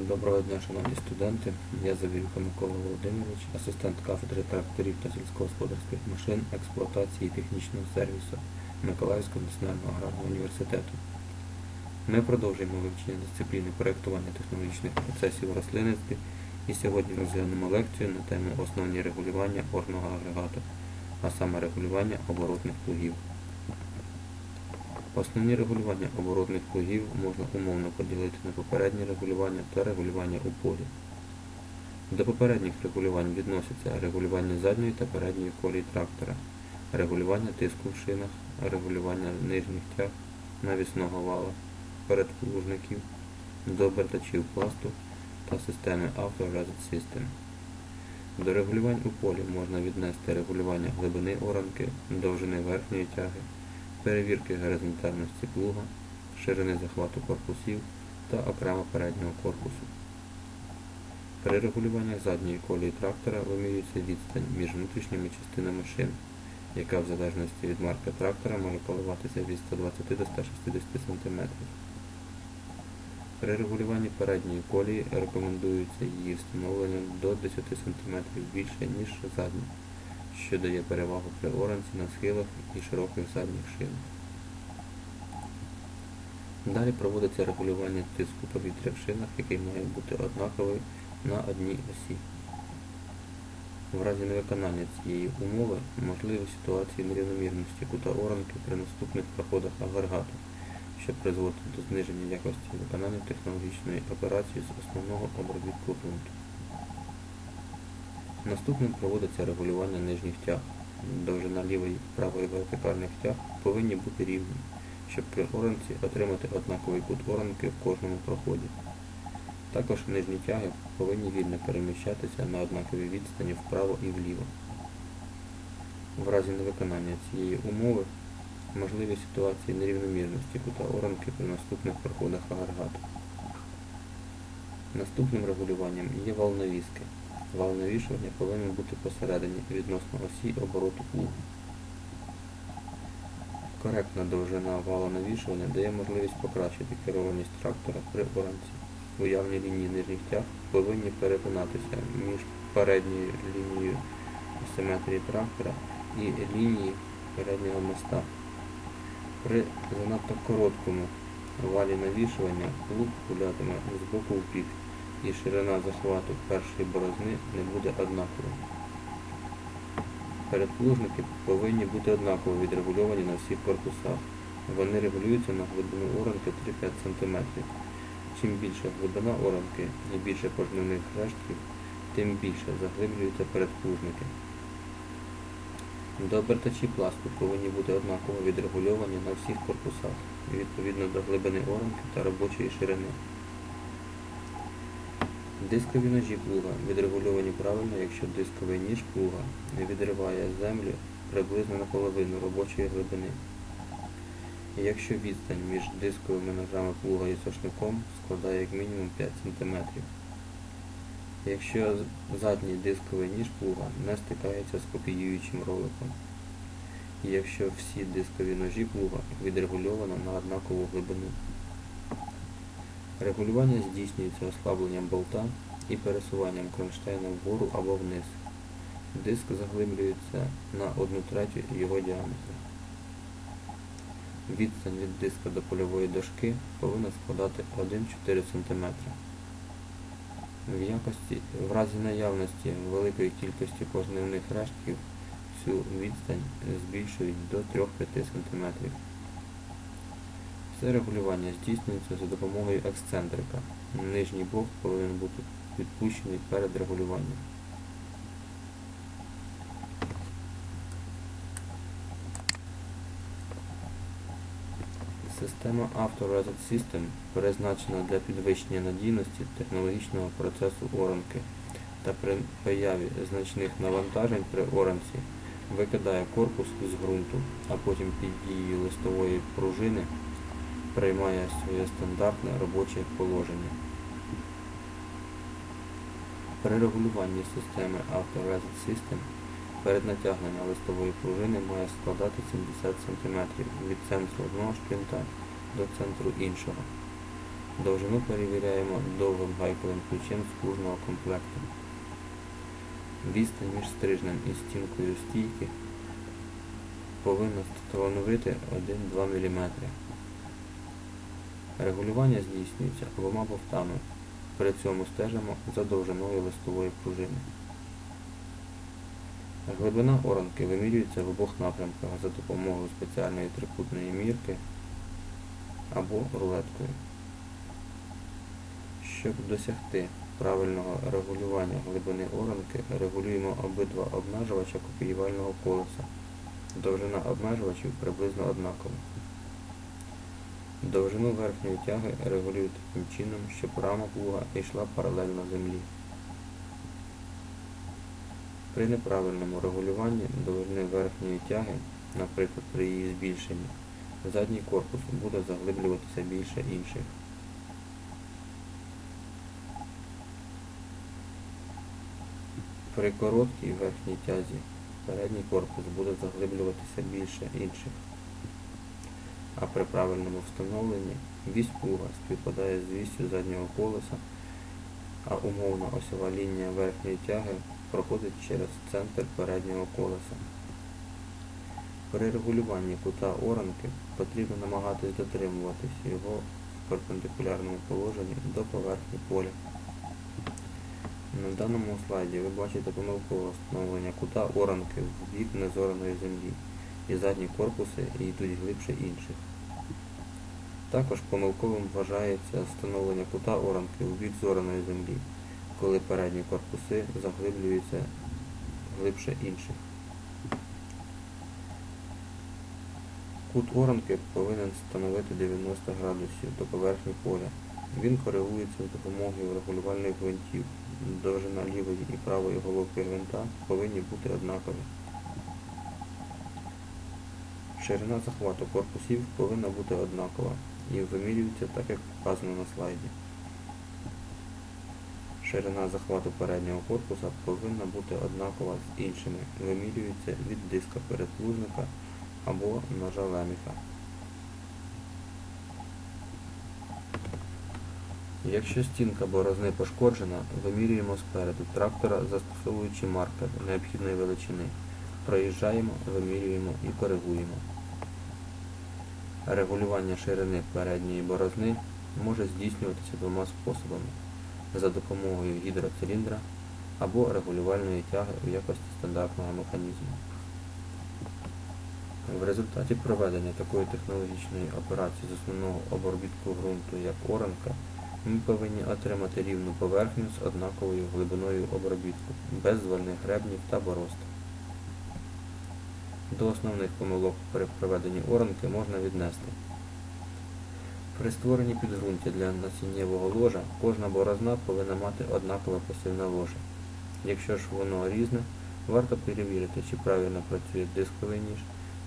Доброго дня, шановні студенти. Я Завірюка Микола Володимирович, асистент кафедри тракторів та сільськогосподарських машин, експлуатації і технічного сервісу Миколаївського національного аграрного університету. Ми продовжуємо вивчення дисципліни проєктування технологічних процесів рослинництві і сьогодні розглянемо лекцію на тему основні регулювання орного агрегату, а саме регулювання оборотних плугів. Основні регулювання оборотних плугів можна умовно поділити на попереднє регулювання та регулювання у полі. До попередніх регулювань відносяться регулювання задньої та передньої колії трактора, регулювання тиску в шинах, регулювання нижніх тяг навісного вала, передплужників, до обертачів пласту та системи Auto Reset System. До регулювань у полі можна віднести регулювання глибини оранки, довжини верхньої тяги, перевірки горизонтальності плуга, ширини захвату корпусів та окремо переднього корпусу. При регулюваннях задньої колії трактора вимірюється відстань між внутрішніми частинами шин, яка в залежності від марки трактора може коливатися від 120 до 160 см. При регулюванні передньої колії рекомендується її встановлення до 10 см більше, ніж задня, що дає перевагу при оранці на схилах і широких задніх шинах. Далі проводиться регулювання тиску повітря в шинах, який має бути однаковий на одній осі. В разі невиконання цієї умови можливі ситуації нерівномірності кута оранки при наступних проходах агрегату, що призводить до зниження якості виконання технологічної операції з основного обробітку ґрунту. Наступним проводиться регулювання нижніх тяг. Довжина лівої правої вертикальних тяг повинні бути рівні, щоб при оранці отримати однаковий кут оранки в кожному проході. Також нижні тяги повинні вільно переміщатися на однаковій відстані вправо і вліво. В разі невиконання цієї умови можливі ситуації нерівномірності кута оранки при наступних проходах агрегату. Наступним регулюванням є вал навіски. Вал навішування повинен бути посередині відносно осі обороту плугу. Коректна довжина вала навішування дає можливість покращити керованість трактора при оранці. Уявні лінії нижніх тяг повинні перетинатися між передньою лінією симетрії трактора і лінією переднього моста. При занадто короткому валі навішування плуг гулятиме з боку в бік і ширина захвату першої борозни не буде однаковою. Передплужники повинні бути однаково відрегульовані на всіх корпусах. Вони регулюються на глибину оранки 3-5 см. Чим більша глибина оранки і більше пожнивних рештків, тим більше заглиблюються передплужники. До пласту повинні бути однаково відрегульовані на всіх корпусах, відповідно до глибини оранки та робочої ширини. Дискові ножі плуга відрегульовані правильно, якщо дисковий ніж плуга не відриває землю приблизно наполовину робочої глибини. Якщо відстань між дисковими ножами плуга і сошником складає як мінімум 5 см. Якщо задній дисковий ніж плуга не стикається з копіюючим роликом. Якщо всі дискові ножі плуга відрегульовано на однакову глибину. Регулювання здійснюється ослабленням болта і пересуванням кронштейна вгору або вниз. Диск заглиблюється на 1 третю його діаметра. Відстань від диска до польової дошки повинна складати 1-4 см. В якості, в разі наявності великої кількості пожнивних рештків цю відстань збільшують до 3-5 см. Це регулювання здійснюється за допомогою ексцентрика. Нижній болт повинен бути відпущений перед регулюванням. Система Auto Reset System призначена для підвищення надійності технологічного процесу оранки та при появі значних навантажень при оранці викидає корпус з ґрунту, а потім під дією листової пружини приймає своє стандартне робоче положення. При регулюванні системи Auto Reset System перед натягненням листової пружини має складати 70 см від центру одного шплінта до центру іншого. Довжину перевіряємо довгим гайковим ключем з кожного комплекту. Відстань між стрижнем і стінкою стійки повинна становити 1-2 мм. Регулювання здійснюється обома бовтами. При цьому стежимо за довжиною листової пружини. Глибина оранки вимірюється в обох напрямках за допомогою спеціальної трикутної мірки або рулеткою. Щоб досягти правильного регулювання глибини оранки, регулюємо обидва обмежувача копіювального колеса. Довжина обмежувачів приблизно однакова. Довжину верхньої тяги регулюють таким чином, щоб рама плуга йшла паралельно землі. При неправильному регулюванні довжини верхньої тяги, наприклад при її збільшенні, задній корпус буде заглиблюватися більше інших. При короткій верхній тязі передній корпус буде заглиблюватися більше інших, а при правильному встановленні вісь плуга співпадає з вісю заднього колеса, а умовна осьова лінія верхньої тяги проходить через центр переднього колеса. При регулюванні кута оранки потрібно намагатись дотримуватись його в перпендикулярному положенні до поверхні поля. На даному слайді ви бачите помилкове встановлення кута оранки в бік незораної землі, і задні корпуси і йдуть глибше інших. Також помилковим вважається встановлення кута оранки у бік зораної землі, коли передні корпуси заглиблюються глибше інших. Кут оранки повинен становити 90 градусів до поверхні поля. Він коригується з допомогою регулювальних гвинтів. Довжина лівої і правої головки гвинта повинні бути однакові. Ширина захвату корпусів повинна бути однакова і вимірюється так, як показано на слайді. Ширина захвату переднього корпуса повинна бути однакова з іншими, вимірюється від диска передплужника або ножа леміха. Якщо стінка борозни пошкоджена, вимірюємо спереду трактора, застосовуючи маркер необхідної величини. Проїжджаємо, вимірюємо і коригуємо. Регулювання ширини передньої борозни може здійснюватися двома способами за допомогою гідроциліндра або регулювальної тяги в якості стандартного механізму. В результаті проведення такої технологічної операції з основного обробітку ґрунту, як оранка, ми повинні отримати рівну поверхню з однаковою глибиною обробітку, без звольних гребнів та борозд. До основних помилок при проведенні оранки можна віднести. При створенні підґрунтя для насіннєвого ложа кожна борозна повинна мати однакове посівне ложе. Якщо ж воно різне, варто перевірити, чи правильно працює дисковий ніж,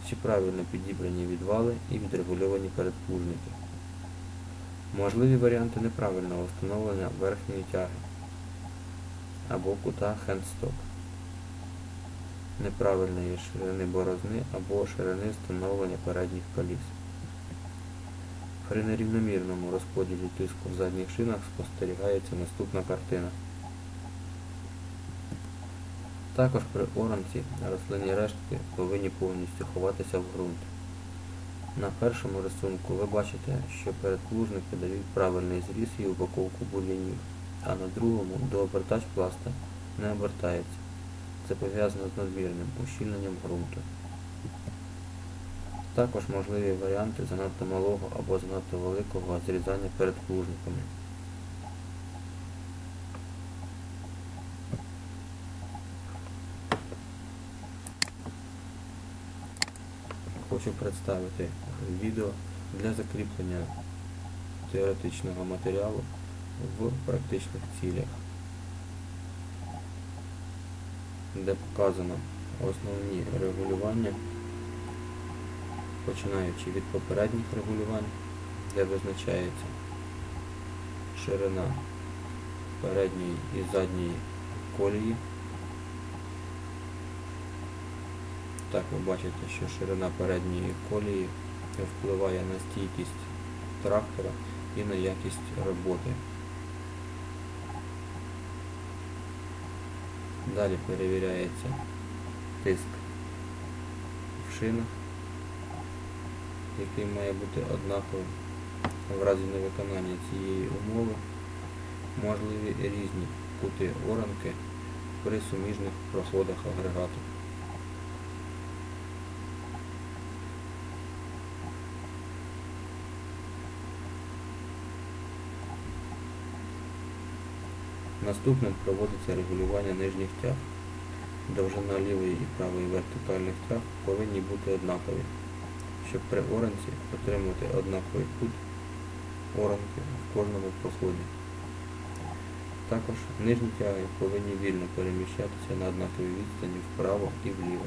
чи правильно підібрані відвали і відрегульовані передплужники. Можливі варіанти неправильного встановлення верхньої тяги або кута хендстоп, неправильної ширини борозни або ширини встановлення передніх коліс. При нерівномірному розподілі тиску в задніх шинах спостерігається наступна картина. Також при оранці рослинні рештки повинні повністю ховатися в ґрунт. На першому рисунку ви бачите, що передплужники дають правильний зріз і упаковку бур'янів, а на другому дообертач пласта не обертається. Це пов'язано з надмірним ущільненням ґрунту. Також можливі варіанти занадто малого або занадто великого зрізання передплужниками. Хочу представити відео для закріплення теоретичного матеріалу в практичних цілях, де показано основні регулювання, починаючи від попередніх регулювань, де визначається ширина передньої і задньої колії. Так ви бачите, що ширина передньої колії впливає на стійкість трактора і на якість роботи. Далі перевіряється тиск в шинах, який має бути однаковим. В разі невиконання цієї умови можливі різні кути оранки при суміжних проходах агрегату. Наступним проводиться регулювання нижніх тяг. Довжина лівої і правої вертикальних тяг повинні бути однакові, щоб при оранці отримати однаковий кут оранки в кожному проході. Також нижні тяги повинні вільно переміщатися на однаковій відстані вправо і вліво.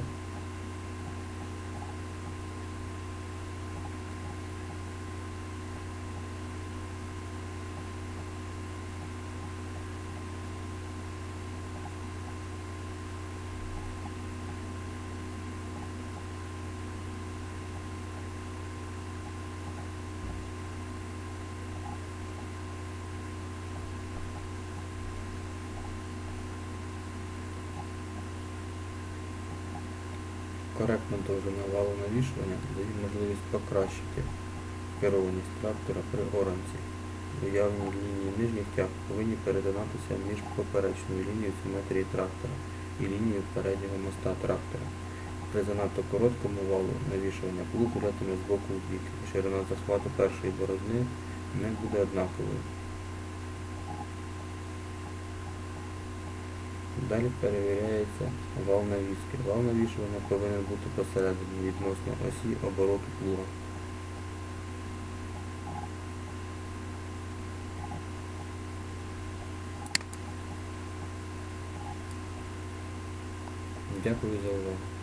Коректна довжина валу навішування дає можливість покращити керованість трактора при оранці. Уявні лінії нижніх тяг повинні перетинатися між поперечною лінією симетрії трактора і лінією переднього моста трактора. При занадто короткому валу навішування плуг гулятиме з боку в бік, ширина захвату першої борозни не буде однаковою. Далі перевіряється вал навіски. Вал навішування повинен бути посередині відносно осі обороту плуга. Дякую за увагу.